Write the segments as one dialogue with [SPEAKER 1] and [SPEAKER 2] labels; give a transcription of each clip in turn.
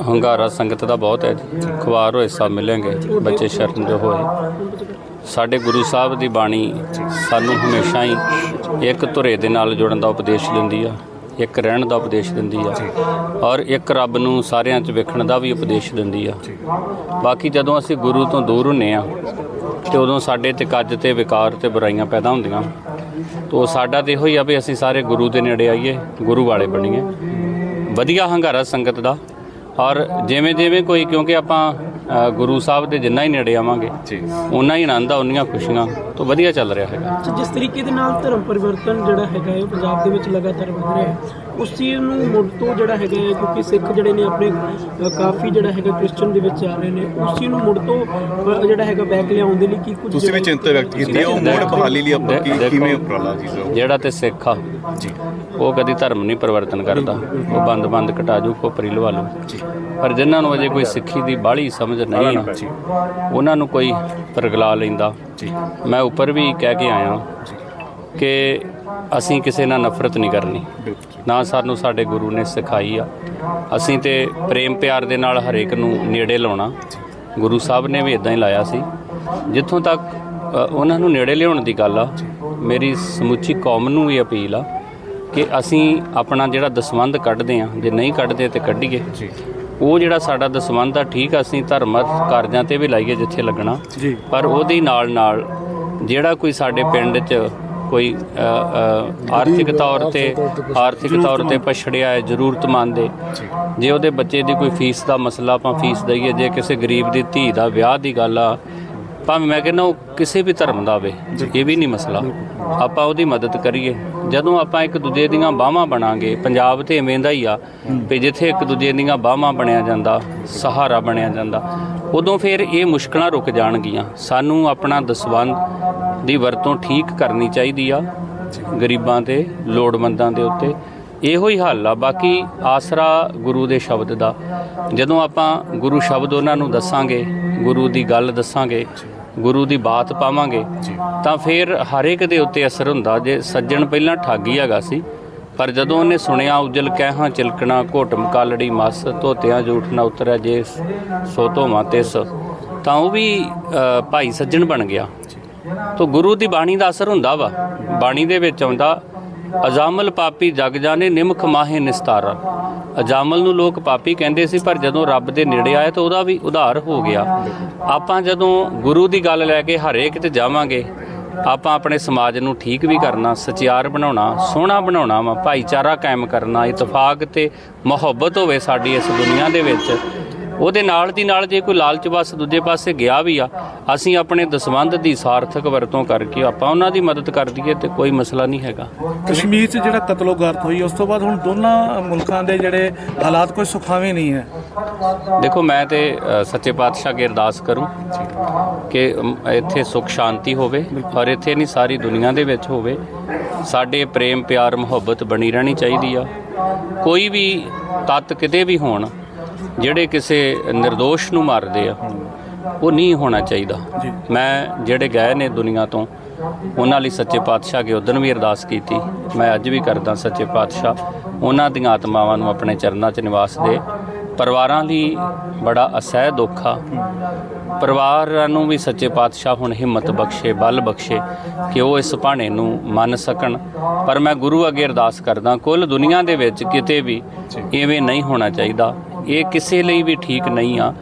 [SPEAKER 1] ਹੰਗਾਰਾ ਸੰਗਤ ਦਾ ਬਹੁਤ ਹੈ ਜੀ। ਖੁਆਰ ਹੋਏ, ਸਭ ਮਿਲਣਗੇ ਬੱਚੇ ਸ਼ਰਮ ਜੋ ਹੋਏ। ਸਾਡੇ ਗੁਰੂ ਸਾਹਿਬ ਦੀ ਬਾਣੀ ਸਾਨੂੰ ਹਮੇਸ਼ਾ ਹੀ ਇੱਕ ਧੁਰੇ ਦੇ ਨਾਲ ਜੁੜਨ ਦਾ ਉਪਦੇਸ਼ ਦਿੰਦੀ ਆ, ਇੱਕ ਰਹਿਣ ਦਾ ਉਪਦੇਸ਼ ਦਿੰਦੀ ਆ ਔਰ ਇੱਕ ਰੱਬ ਨੂੰ ਸਾਰਿਆਂ 'ਚ ਵੇਖਣ ਦਾ ਵੀ ਉਪਦੇਸ਼ ਦਿੰਦੀ ਆ। ਬਾਕੀ ਜਦੋਂ ਅਸੀਂ ਗੁਰੂ ਤੋਂ ਦੂਰ ਹੁੰਨੇ ਆ ਤੇ ਉਦੋਂ ਸਾਡੇ ਤੇ ਕੱਜ ਤੇ ਵਿਕਾਰ ਤੇ ਬੁਰਾਈਆਂ ਪੈਦਾ ਹੁੰਦੀਆਂ। ਤੋ ਸਾਡਾ ਤੇ ਇਹੋ ਹੀ ਆ ਵੀ ਅਸੀਂ ਸਾਰੇ ਗੁਰੂ ਦੇ ਨੇੜੇ ਆਈਏ, ਗੁਰੂ ਵਾਲੇ ਬਣੀਏ। ਵਧੀਆ ਹੰਗਾਰਾ ਸੰਗਤ ਦਾ। ਔਰ ਜਿਵੇਂ ਜਿਵੇਂ ਕੋਈ ਕਿਉਂਕਿ ਆਪਾਂ ਗੁਰੂ ਸਾਹਿਬ ਦੇ ਜਿੰਨਾ ਹੀ ਨੇੜੇ ਆਵਾਂਗੇ
[SPEAKER 2] ਜੀ।
[SPEAKER 1] ਉਨਾ ਹੀ ਆਨੰਦ ਆ ਉਨੀਆਂ ਖੁਸ਼ੀਆਂ। ਤੋਂ ਵਧੀਆ ਚੱਲ ਰਿਹਾ ਹੈਗਾ।
[SPEAKER 3] ਜਿਸ ਤਰੀਕੇ ਦੇ ਨਾਲ ਧਰਮ ਪਰਿਵਰਤਨ ਜਿਹੜਾ ਹੈਗਾ ਹੈ ਉਹ ਪੰਜਾਬ ਦੇ ਵਿੱਚ ਲਗਾਤਾਰ ਵਧ ਰਿਹਾ ਹੈ ਉਸ ਚੀਜ਼ ਨੂੰ ਮੁੜ ਤੋਂ ਜਿਹੜਾ ਹੈਗਾ ਹੈ ਕਿਉਂਕਿ ਸਿੱਖ ਜਿਹੜੇ ਨੇ ਆਪਣੇ ਅ, ਕਾਫੀ ਜਿਹੜਾ ਹੈਗਾ ਕ੍ਰਿਸਚਨ ਦੇ ਵਿੱਚ ਆ ਰਹੇ ਨੇ ਉਸ ਚੀਜ਼ ਨੂੰ ਮੁੜ ਤੋਂ ਅ, ਜਿਹੜਾ ਹੈਗਾ ਬੈਕ ਲਿਆਉਣ ਦੇ ਲਈ ਕੀ ਕੁਝ
[SPEAKER 2] ਤੁਸੀਂ ਵੀ ਚਿੰਤਾ ਵਿਅਕਤ ਕੀਤੀ ਹੈ ਉਹ ਮੋੜ ਬਹਾਲੀ ਲਈ ਆਪਾਂ ਕੀ ਕਿਵੇਂ ਉਪਰਾਲਾ ਜੀ ਸਰ?
[SPEAKER 1] ਜਿਹੜਾ ਤੇ ਸਿੱਖ ਆ
[SPEAKER 2] ਜੀ।
[SPEAKER 1] ਉਹ ਕਦੀ ਧਰਮ ਨਹੀਂ ਪਰਿਵਰਤਨ ਕਰਦਾ। ਉਹ ਬੰਦ ਬੰਦ ਕਟਾ ਜੂ ਖੋਪਰੀ ਲਵਾ ਲੂ। ਪਰ ਜਿਨ੍ਹਾਂ ਨੂੰ ਅਜੇ ਕੋਈ ਸਿੱਖੀ ਦੀ ਬਾਹਲੀ ਸਮਝ ਨਹੀਂ ਆ
[SPEAKER 2] ਜੀ।
[SPEAKER 1] ਉਹਨਾਂ ਨੂੰ ਕੋਈ ਪਰਗਲਾ ਲੈਂਦਾ।
[SPEAKER 2] ਜੀ।
[SPEAKER 1] ਮੈਂ ਉੱਪਰ ਵੀ ਕਹਿ ਕੇ ਆਇਆ ਕਿ ਅਸੀਂ ਕਿਸੇ ਨਾਲ ਨਫ਼ਰਤ ਨਹੀਂ ਕਰਨੀ। ਨਾ ਸਾਨੂੰ ਸਾਡੇ ਗੁਰੂ ਨੇ ਸਿਖਾਈ ਆ। ਅਸੀਂ ਤੇ ਪ੍ਰੇਮ ਪਿਆਰ ਦੇ ਨਾਲ ਹਰੇਕ ਨੂੰ ਨੇੜੇ ਲਾਉਣਾ। ਗੁਰੂ ਸਾਹਿਬ ਨੇ ਵੀ ਇਦਾਂ ਹੀ ਲਾਇਆ ਸੀ। ਜਿੱਥੋਂ ਤੱਕ ਉਹਨਾਂ ਨੂੰ ਨੇੜੇ ਲਿਆਉਣ ਦੀ ਗੱਲ ਆ ਮੇਰੀ ਸਮੁੱਚੀ ਕੌਮ ਨੂੰ ਵੀ ਅਪੀਲ ਆ ਕਿ ਅਸੀਂ ਆਪਣਾ ਜਿਹੜਾ ਦਸਵੰਧ ਕੱਢਦੇ ਆ ਜੇ ਨਹੀਂ ਕੱਢਦੇ ਤੇ ਕੱਢੀਏ।
[SPEAKER 2] ਜੀ।
[SPEAKER 1] ਉਹ ਜਿਹੜਾ ਸਾਡਾ ਦਸਵੰਧ ਆ ਠੀਕ ਆ ਅਸੀਂ ਧਰਮਤ ਕਾਰਜਾਂ ਤੇ ਵੀ ਲਾਈਏ ਜਿੱਥੇ ਲੱਗਣਾ।
[SPEAKER 2] ਜੀ।
[SPEAKER 1] ਪਰ ਉਹਦੇ ਨਾਲ ਨਾਲ ਜਿਹੜਾ ਕੋਈ ਸਾਡੇ ਪਿੰਡ 'ਚ ਕੋਈ ਅ, ਅ, ਆਰਥਿਕ ਤੌਰ ਤੇ ਆਰਥਿਕ ਤੌਰ ਤੇ ਪਛੜਿਆ ਹੈ ਜ਼ਰੂਰਤਮੰਦ ਹੈ।
[SPEAKER 2] ਜੇ
[SPEAKER 1] ਉਹਦੇ ਬੱਚੇ ਦੀ ਕੋਈ ਫੀਸ ਦਾ ਮਸਲਾ ਆਪਾਂ ਫੀਸ ਦਈਏ ਜੇ ਕਿਸੇ ਗਰੀਬ ਦੀ ਧੀ ਦਾ ਵਿਆਹ ਦੀ ਗੱਲ ਆ ਭਾਵੇਂ ਮੈਂ ਕਹਿੰਦਾ ਉਹ ਕਿਸੇ ਵੀ ਧਰਮ ਦਾ ਹੋਵੇ, ਇਹ ਵੀ ਨਹੀਂ ਮਸਲਾ। ਆਪਾਂ ਉਹਦੀ ਮਦਦ ਕਰੀਏ। ਜਦੋਂ ਆਪਾਂ ਇੱਕ ਦੂਜੇ ਦੀਆਂ ਬਾਹਾਂ ਬਣਾਂਗੇ, ਪੰਜਾਬ ਤੇ ਐਵੇਂ ਦਾ ਹੀ ਆ ਵੀ ਜਿੱਥੇ ਇੱਕ ਦੂਜੇ ਦੀਆਂ ਬਾਹਾਂ ਬਣਿਆ ਜਾਂਦਾ, ਸਹਾਰਾ ਬਣਿਆ ਜਾਂਦਾ, ਉਦੋਂ ਫਿਰ ਇਹ ਮੁਸ਼ਕਲਾਂ ਰੁਕ ਜਾਣਗੀਆਂ। ਸਾਨੂੰ ਆਪਣਾ ਦਸਵੰਧ ਦੀ ਵਰਤੋਂ ਠੀਕ ਕਰਨੀ ਚਾਹੀਦੀ ਆ, ਗਰੀਬਾਂ ਤੇ, ਲੋੜਵੰਦਾਂ ਦੇ ਉੱਤੇ। ਇਹੋ ਹੀ ਹੱਲ ਆ। ਬਾਕੀ ਆਸਰਾ ਗੁਰੂ ਦੇ ਸ਼ਬਦ ਦਾ। ਜਦੋਂ ਆਪਾਂ ਗੁਰੂ ਸ਼ਬਦ ਉਹਨਾਂ ਨੂੰ ਦੱਸਾਂਗੇ, ਗੁਰੂ ਦੀ ਗੱਲ ਦੱਸਾਂਗੇ ਗੁਰੂ ਦੀ ਬਾਤ ਪਾਵਾਂਗੇ ਤਾਂ ਫਿਰ ਹਰ ਇੱਕ ਦੇ ਉੱਤੇ ਅਸਰ ਹੁੰਦਾ। ਜੇ ਸੱਜਣ ਪਹਿਲਾਂ ਠੱਗੀ ਹੈਗਾ ਸੀ ਪਰ ਜਦੋਂ ਉਹਨੇ ਸੁਣਿਆ ਉਜਲ ਕਹਿਹਾਂ ਚਿਲਕਣਾ ਘੋਟ ਮਕਾਲੜੀ ਮਸ ਧੋਤਿਆਂ ਜੂਠ ਨਾ ਉਤਰਿਆ ਜੇ ਸੋ ਧੋਵਾਂ ਤਿਸ ਤਾਂ ਉਹ ਵੀ ਭਾਈ ਸੱਜਣ ਬਣ ਗਿਆ। ਤੋ ਗੁਰੂ ਦੀ ਬਾਣੀ ਦਾ ਅਸਰ ਹੁੰਦਾ ਵਾ। ਬਾਣੀ ਦੇ ਵਿੱਚ ਆਉਂਦਾ ਅਜਾਮਲ ਪਾਪੀ ਜਗ ਜਾਣੇ ਨਿਮਖ ਮਾਹੇ ਨਿਸਤਾਰਾ। ਅਜਾਮਲ ਨੂੰ ਲੋਕ ਪਾਪੀ ਕਹਿੰਦੇ ਸੀ, ਪਰ ਜਦੋਂ ਰੱਬ ਦੇ ਨੇੜੇ ਆਏ ਤਾਂ ਉਹਦਾ ਵੀ ਉਧਾਰ ਹੋ ਗਿਆ। ਆਪਾਂ ਜਦੋਂ ਗੁਰੂ ਦੀ ਗੱਲ ਲੈ ਕੇ ਹਰੇਕ ਤੇ ਜਾਵਾਂਗੇ, ਆਪਾਂ ਆਪਣੇ ਸਮਾਜ ਨੂੰ ਠੀਕ ਵੀ ਕਰਨਾ, ਸਚਿਆਰ ਬਣਾਉਣਾ, ਸੋਹਣਾ ਬਣਾਉਣਾ ਵਾ, ਭਾਈਚਾਰਾ ਕਾਇਮ ਕਰਨਾ, ਇਤਫਾਕ ਤੇ ਮੁਹੱਬਤ ਹੋਵੇ ਸਾਡੀ ਇਸ ਦੁਨੀਆ ਦੇ ਵਿੱਚ ਉਹਦੇ ਨਾਲ ਦੀ ਨਾਲ ਜੇ ਕੋਈ ਲਾਲਚ ਬਸ ਦੂਜੇ ਪਾਸੇ ਗਿਆ ਵੀ ਆ ਅਸੀਂ ਆਪਣੇ ਦਸਵੰਧ ਦੀ ਸਾਰਥਕ ਵਰਤੋਂ ਕਰਕੇ ਆਪਾਂ ਉਹਨਾਂ ਦੀ ਮਦਦ ਕਰ ਦਈਏ ਤੇ ਕੋਈ ਮਸਲਾ ਨਹੀਂ ਹੈਗਾ।
[SPEAKER 4] ਕਸ਼ਮੀਰ 'ਚ ਜਿਹੜਾ ਕਤਲੋਗਾਰਤ ਹੋਈ ਉਸ ਤੋਂ ਬਾਅਦ ਹੁਣ ਦੋਨਾਂ ਮੁਲਕਾਂ ਦੇ ਜਿਹੜੇ ਹਾਲਾਤ ਕੋਈ ਸੁਖਾਵੇਂ ਨਹੀਂ ਹੈ।
[SPEAKER 1] ਦੇਖੋ ਮੈਂ ਤੇ ਸੱਚੇ ਪਾਤਸ਼ਾਹ ਅੱਗੇ ਅਰਦਾਸ ਕਰੂੰ ਕਿ ਇੱਥੇ ਸੁਖ ਸ਼ਾਂਤੀ ਹੋਵੇ ਔਰ ਇੱਥੇ ਨਹੀਂ ਸਾਰੀ ਦੁਨੀਆ ਦੇ ਵਿੱਚ ਹੋਵੇ। ਸਾਡੇ ਪ੍ਰੇਮ ਪਿਆਰ ਮੁਹੱਬਤ ਬਣੀ ਰਹਿਣੀ ਚਾਹੀਦੀ ਆ। ਕੋਈ ਵੀ ਤੱਤ ਕਿਤੇ ਵੀ ਹੋਣ ਜਿਹੜੇ ਕਿਸੇ નિર્ਦੋਸ਼ ਨੂੰ ਮਾਰਦੇ ਆ ਉਹ ਨਹੀਂ ਹੋਣਾ ਚਾਹੀਦਾ। ਮੈਂ ਜਿਹੜੇ ਗਏ ਨੇ ਦੁਨੀਆ ਤੋਂ ਉਹਨਾਂ ਲਈ ਸੱਚੇ ਪਾਤਸ਼ਾਹ ਅੱਗੇ ਉਦੋਂ ਵੀ ਅਰਦਾਸ ਕੀਤੀ। ਮੈਂ ਅੱਜ ਵੀ ਕਰਦਾ ਸੱਚੇ ਪਾਤਸ਼ਾਹ। ਉਹਨਾਂ ਦੀਆਂ ਆਤਮਾਵਾਂ ਨੂੰ ਆਪਣੇ ਚਰਨਾਂ 'ਚ ਨਿਵਾਸ ਦੇ। ਪਰਿਵਾਰਾਂ ਲਈ ਬੜਾ ਅਸਹਿ ਦੁੱਖ ਪਰਿਵਾਰਾਂ ਨੂੰ ਵੀ ਸੱਚੇ ਪਾਤਸ਼ਾਹ ਹੁਣ ਹਿੰਮਤ ਬਖਸ਼ੇ ਬਲ ਬਖਸ਼ੇ ਕਿ ਉਹ ਇਸ ਭਾਣੇ ਨੂੰ ਮੰਨ ਸਕਣ। ਪਰ ਮੈਂ ਗੁਰੂ ਅੱਗੇ ਅਰਦਾਸ ਕਰਦਾ ਕੁੱਲ ਦੁਨੀਆ ਦੇ ਵਿੱਚ ਕਿਤੇ ਵੀ ਐਵੇਂ ਨਹੀਂ ਹੋਣਾ ਚਾਹੀਦਾ। ਇਹ ਕਿਸੇ ਲਈ ਵੀ ਠੀਕ ਨਹੀਂ ਆ।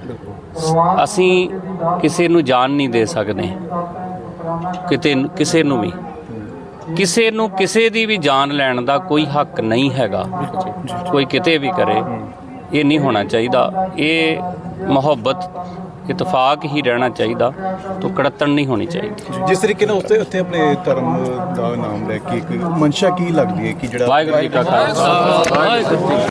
[SPEAKER 1] ਅਸੀਂ ਕਿਸੇ ਨੂੰ ਜਾਨ ਨਹੀਂ ਦੇ ਸਕਦੇ। ਕਿਤੇ ਕਿਸੇ ਨੂੰ ਵੀ। ਕਿਸੇ ਨੂੰ ਕਿਸੇ ਦੀ ਵੀ ਜਾਨ ਲੈਣ ਦਾ ਕੋਈ ਹੱਕ ਨਹੀਂ ਹੈਗਾ। ਕੋਈ ਕਿਤੇ ਵੀ ਕਰੇ ਇਹ ਨਹੀਂ ਹੋਣਾ ਚਾਹੀਦਾ। ਇਹ ਮੁਹੱਬਤ ਇਤਫਾਕ ਹੀ ਰਹਿਣਾ ਚਾਹੀਦਾ। ਤੋਂ ਕੜਤਣ ਨਹੀਂ ਹੋਣੀ ਚਾਹੀਦੀ।
[SPEAKER 2] ਜਿਸ ਤਰੀਕੇ ਨਾਲ ਉੱਥੇ ਉੱਥੇ ਆਪਣੇ ਧਰਮ ਦਾ ਨਾਮ ਲੈ ਕੇ ਇੱਕ ਮਨਸ਼ਾ ਕੀ ਲੱਗਦੀ ਹੈ ਕਿ ਜਿਹੜਾ
[SPEAKER 1] ਵਾਹਿਗੁਰੂ ਜੀ ਕਾ ਖਾਲਸਾ? ਵਾਹਿਗੁਰੂ